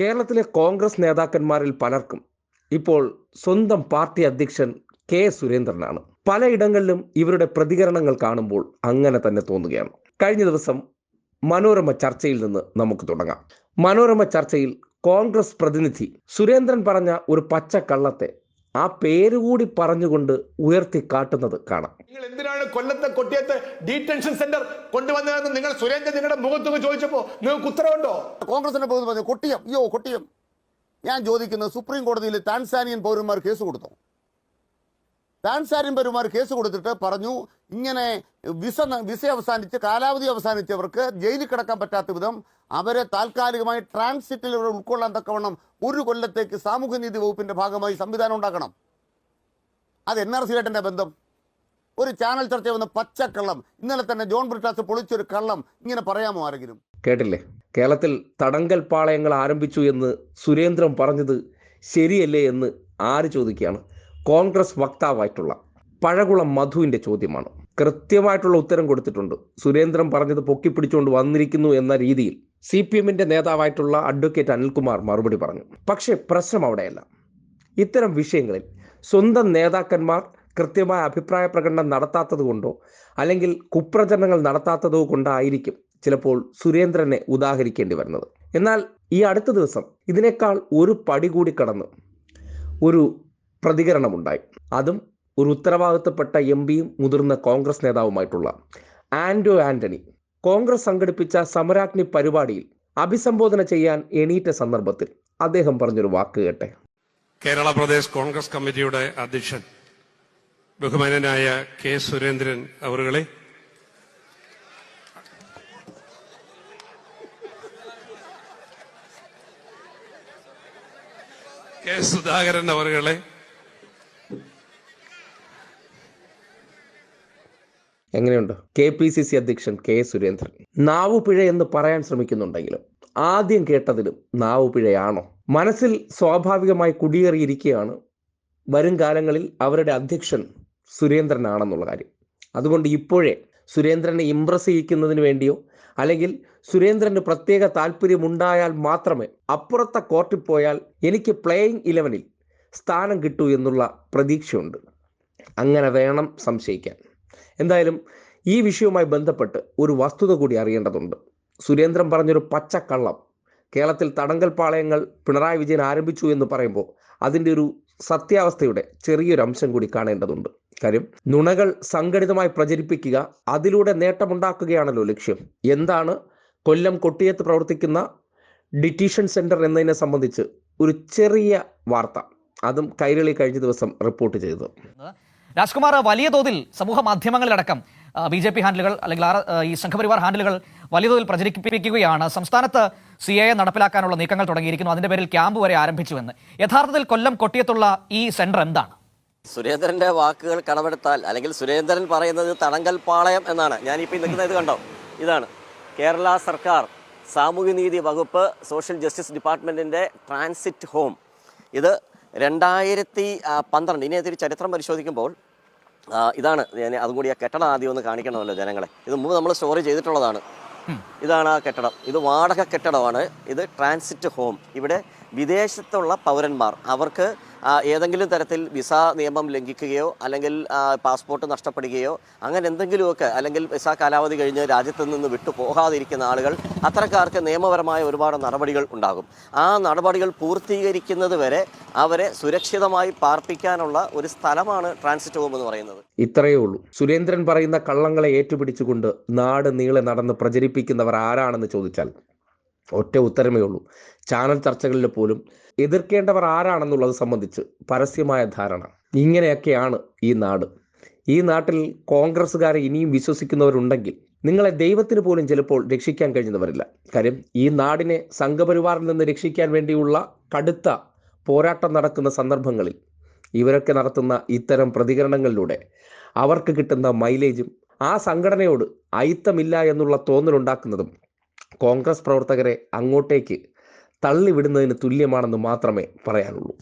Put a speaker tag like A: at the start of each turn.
A: കേരളത്തിലെ കോൺഗ്രസ് നേതാക്കന്മാരിൽ പലർക്കും ഇപ്പോൾ സ്വന്തം പാർട്ടി അധ്യക്ഷൻ കെ സുരേന്ദ്രനാണ്. പലയിടങ്ങളിലും ഇവരുടെ പ്രതികരണങ്ങൾ കാണുമ്പോൾ അങ്ങനെ തന്നെ തോന്നുകയാണ്. കഴിഞ്ഞ ദിവസം മനോരമ ചർച്ചയിൽ നിന്ന് നമുക്ക് തുടങ്ങാം. മനോരമ ചർച്ചയിൽ കോൺഗ്രസ് പ്രതിനിധി സുരേന്ദ്രൻ പറഞ്ഞ ഒരു പച്ചക്കള്ളത്തെ ആ പേര് കൂടി പറഞ്ഞുകൊണ്ട് ഉയർത്തി കാട്ടുന്നത് കാണാം.
B: നിങ്ങൾ എന്തിനാണ് കൊല്ലത്തെ കൊട്ടിയത്ത് ഡീറ്റൻഷൻ സെന്റർ കൊണ്ടുവന്നതെന്ന് നിങ്ങൾ സുരേന്ദ്രൻ നിങ്ങളുടെ മുഖത്തൊക്കെ ചോദിച്ചപ്പോ നിങ്ങൾക്ക് ഉത്തരവുണ്ടോ?
C: കോൺഗ്രസിന്റെ പറഞ്ഞു കൊട്ടിയം. അയ്യോ കൊട്ടിയം. ഞാൻ ചോദിക്കുന്നത് സുപ്രീം കോടതിയിൽ താൻസാനിയൻ പൗരന്മാർ കേസ് കൊടുത്തോ? താൻസാനിയൻ പെരുമാർ കേസ് കൊടുത്തിട്ട് പറഞ്ഞു ഇങ്ങനെ വിസ വിസ അവസാനിച്ച് കാലാവധി അവസാനിച്ചവർക്ക് ജയിലിൽ കിടക്കാൻ പറ്റാത്ത വിധം അവരെ താൽക്കാലികമായി ട്രാൻസിറ്റിൽ ഉൾക്കൊള്ളാൻ തക്കവണ്ണം ഒരു കൊല്ലത്തേക്ക് സാമൂഹ്യനീതി വകുപ്പിന്റെ ഭാഗമായി സംവിധാനം ഉണ്ടാക്കണം. അത് എൻ ആർ സി ആയിട്ടെന്റെ ബന്ധം. ഒരു ചാനൽ ചർച്ച വന്ന പച്ചക്കള്ളം. ഇന്നലെ തന്നെ ജോൺ ബ്രിട്ടാസ് പൊളിച്ചൊരു കള്ളം. ഇങ്ങനെ പറയാമോ ആരെങ്കിലും?
A: കേട്ടില്ലേ? കേരളത്തിൽ തടങ്കൽ പാളയങ്ങൾ ആരംഭിച്ചു എന്ന് സുരേന്ദ്രൻ പറഞ്ഞത് ശരിയല്ലേ എന്ന് ആര് ചോദിക്കുകയാണ്? കോൺഗ്രസ് വക്താവായിട്ടുള്ള പഴകുളം മധുവിന്റെ ചോദ്യമാണ്. കൃത്യമായിട്ടുള്ള ഉത്തരം കൊടുത്തിട്ടുണ്ട്. സുരേന്ദ്രൻ പറഞ്ഞത് പൊക്കിപ്പിടിച്ചുകൊണ്ട് വന്നിരിക്കുന്നു എന്ന രീതിയിൽ സി പി എമ്മിന്റെ നേതാവായിട്ടുള്ള അഡ്വക്കേറ്റ് അനിൽകുമാർ മറുപടി പറഞ്ഞു. പക്ഷേ പ്രശ്നം അവിടെയല്ല. ഇത്തരം വിഷയങ്ങളിൽ സ്വന്തം നേതാക്കന്മാർ കൃത്യമായ അഭിപ്രായ പ്രകടനം നടത്താത്തത് കൊണ്ടോ അല്ലെങ്കിൽ കുപ്രചരണങ്ങൾ നടത്താത്തതോ കൊണ്ടായിരിക്കും ചിലപ്പോൾ സുരേന്ദ്രനെ ഉദാഹരിക്കേണ്ടി വരുന്നത്. എന്നാൽ ഈ അടുത്ത ദിവസം ഇതിനേക്കാൾ ഒരു പടി കൂടി കടന്ന് ഒരു പ്രതികരണമുണ്ടായി. അതും ഒരു ഉത്തരവാദിത്തപ്പെട്ട എം പിയും മുതിർന്ന കോൺഗ്രസ് നേതാവുമായിട്ടുള്ള ആൻഡോ ആന്റണി കോൺഗ്രസ് സംഘടിപ്പിച്ച സമരാഗ്നി പരിപാടിയിൽ അഭിസംബോധന ചെയ്യാൻ എണീറ്റ സന്ദർഭത്തിൽ അദ്ദേഹം പറഞ്ഞൊരു വാക്ക് കേട്ടെ.
D: കേരള പ്രദേശ് കോൺഗ്രസ് കമ്മിറ്റിയുടെ അധ്യക്ഷൻ ബഹുമാനനായ കെ സുരേന്ദ്രൻ അവറുകളെ. കെ സുധാകരൻ അവറുകളെ.
A: എങ്ങനെയുണ്ട്? കെ പി സി സി അധ്യക്ഷൻ കെ സുരേന്ദ്രൻ. നാവുപിഴ എന്ന് പറയാൻ ശ്രമിക്കുന്നുണ്ടെങ്കിലും ആദ്യം കേട്ടതിലും നാവുപിഴയാണോ മനസ്സിൽ സ്വാഭാവികമായി കുടിയേറിയിരിക്കുകയാണ്. വരും കാലങ്ങളിൽ അവരുടെ അധ്യക്ഷൻ സുരേന്ദ്രനാണെന്നുള്ള കാര്യം. അതുകൊണ്ട് ഇപ്പോഴേ സുരേന്ദ്രനെ ഇംപ്രസ് ചെയ്യിക്കുന്നതിന് വേണ്ടിയോ അല്ലെങ്കിൽ സുരേന്ദ്രന് പ്രത്യേക താല്പര്യമുണ്ടായാൽ മാത്രമേ അപ്പുറത്തെ കോർട്ടിൽ പോയാൽ എനിക്ക് പ്ലേയിങ് ഇലവനിൽ സ്ഥാനം കിട്ടൂ എന്നുള്ള പ്രതീക്ഷയുണ്ട്. അങ്ങനെ വേണം സംശയിക്കാൻ. എന്തായാലും ഈ വിഷയവുമായി ബന്ധപ്പെട്ട് ഒരു വസ്തുത കൂടി അറിയേണ്ടതുണ്ട്. സുരേന്ദ്രൻ പറഞ്ഞൊരു പച്ചക്കള്ളം. കേരളത്തിൽ തടങ്കൽ പാളയങ്ങൾ പിണറായി വിജയൻ ആരംഭിച്ചു എന്ന് പറയുമ്പോൾ അതിന്റെ ഒരു സത്യാവസ്ഥയുടെ ചെറിയൊരു അംശം കൂടി കാണേണ്ടതുണ്ട്. കാര്യം നുണകൾ സംഘടിതമായി പ്രചരിപ്പിക്കുക അതിലൂടെ നേട്ടമുണ്ടാക്കുകയാണല്ലോ ലക്ഷ്യം. എന്താണ് കൊല്ലം കൊട്ടിയത്ത് പ്രവർത്തിക്കുന്ന ഡിറ്റീഷൻ സെന്റർ എന്നതിനെ സംബന്ധിച്ച് ഒരു ചെറിയ വാർത്ത. അതും കൈരളി കഴിഞ്ഞ ദിവസം റിപ്പോർട്ട് ചെയ്തത്.
E: രാജ്കുമാർ വലിയ തോതിൽ സമൂഹ മാധ്യമങ്ങളിലടക്കം ബി ജെ പി ഹാൻഡിലുകൾ അല്ലെങ്കിൽ ഈ സംഘപരിവാർ ഹാൻഡിലുകൾ വലിയ തോതിൽ പ്രചരിപ്പിക്കുകയാണ്. സംസ്ഥാനത്ത് സി എ നടപ്പിലാക്കാനുള്ള നീക്കങ്ങൾ തുടങ്ങിയിരിക്കുന്നു. അതിന്റെ പേരിൽ ക്യാമ്പ് വരെ ആരംഭിച്ചുവെന്ന്. യഥാർത്ഥത്തിൽ കൊല്ലം കൊട്ടിയത്തുള്ള ഈ സെന്റർ എന്താണ്?
F: സുരേന്ദ്രന്റെ വാക്കുകൾ കടമെടുത്താൽ അല്ലെങ്കിൽ സുരേന്ദ്രൻ പറയുന്നത് തടങ്കൽ പാളയം എന്നാണ്. ഞാനിപ്പോൾ നിൽക്കുന്ന ഇത് കണ്ടോ? ഇതാണ്. കേരള സർക്കാർ സാമൂഹ്യനീതി വകുപ്പ് സോഷ്യൽ ജസ്റ്റിസ് ഡിപ്പാർട്ട്മെന്റിന്റെ ട്രാൻസിറ്റ് ഹോം. ഇത് രണ്ടായിരത്തി പന്ത്രണ്ട് ഇനി അതൊരു ചരിത്രം പരിശോധിക്കുമ്പോൾ ഇതാണ് അതും കൂടി ആ കെട്ടിടം ആദ്യം ഒന്ന് കാണിക്കണമല്ലോ ജനങ്ങളെ. ഇത് മുമ്പ് നമ്മൾ സ്റ്റോറി ചെയ്തിട്ടുള്ളതാണ്. ഇതാണ് ആ കെട്ടിടം. ഇത് വാടക കെട്ടിടമാണ്. ഇത് ട്രാൻസിറ്റ് ഹോം ഇവിടെ വിദേശത്തുള്ള പൗരന്മാർ. അവർക്ക് ഏതെങ്കിലും തരത്തിൽ വിസ നിയമം ലംഘിക്കുകയോ അല്ലെങ്കിൽ പാസ്പോർട്ട് നഷ്ടപ്പെടുകയോ അങ്ങനെ എന്തെങ്കിലുമൊക്കെ അല്ലെങ്കിൽ വിസ കാലാവധി കഴിഞ്ഞ് രാജ്യത്ത് നിന്ന് വിട്ടു പോകാതിരിക്കുന്ന ആളുകൾ അത്തരക്കാർക്ക് നിയമപരമായ ഒരുപാട് നടപടികൾ ഉണ്ടാകും. ആ നടപടികൾ പൂർത്തീകരിക്കുന്നത് വരെ അവരെ സുരക്ഷിതമായി പാർപ്പിക്കാനുള്ള ഒരു സ്ഥലമാണ് ട്രാൻസിറ്റ് ഹോം എന്ന് പറയുന്നത്.
A: ഇത്രയേ ഉള്ളൂ. സുരേന്ദ്രൻ പറയുന്ന കള്ളങ്ങളെ ഏറ്റുപിടിച്ചുകൊണ്ട് നാട് നീളെ നടന്ന് പ്രചരിപ്പിക്കുന്നവർ ആരാണെന്ന് ചോദിച്ചാൽ ഒറ്റ ഉത്തരമേ ഉള്ളൂ. ചാനൽ ചർച്ചകളിൽ പോലും എതിർക്കേണ്ടവർ ആരാണെന്നുള്ളത് സംബന്ധിച്ച് പരസ്യമായ ധാരണ. ഇങ്ങനെയൊക്കെയാണ് ഈ നാട്. ഈ നാട്ടിൽ കോൺഗ്രസ്സുകാരെ ഇനിയും വിശ്വസിക്കുന്നവരുണ്ടെങ്കിൽ നിങ്ങളെ ദൈവത്തിന് പോലും ചിലപ്പോൾ രക്ഷിക്കാൻ കഴിഞ്ഞവരില്ല. വരില്ല കാര്യം ഈ നാടിനെ സംഘപരിവാറിൽ നിന്ന് രക്ഷിക്കാൻ വേണ്ടിയുള്ള കടുത്ത പോരാട്ടം നടക്കുന്ന സന്ദർഭങ്ങളിൽ ഇവരൊക്കെ നടത്തുന്ന ഇത്തരം പ്രതികരണങ്ങളിലൂടെ അവർക്ക് കിട്ടുന്ന മൈലേജും ആ സംഘടനയോട് അയിത്തമില്ല എന്നുള്ള തോന്നലുണ്ടാക്കുന്നതും കോൺഗ്രസ് പ്രവർത്തകരെ അങ്ങോട്ടേക്ക് തള്ളിവിടുന്നതിന് തുല്യമാണെന്ന് മാത്രമേ പറയാനുള്ളൂ.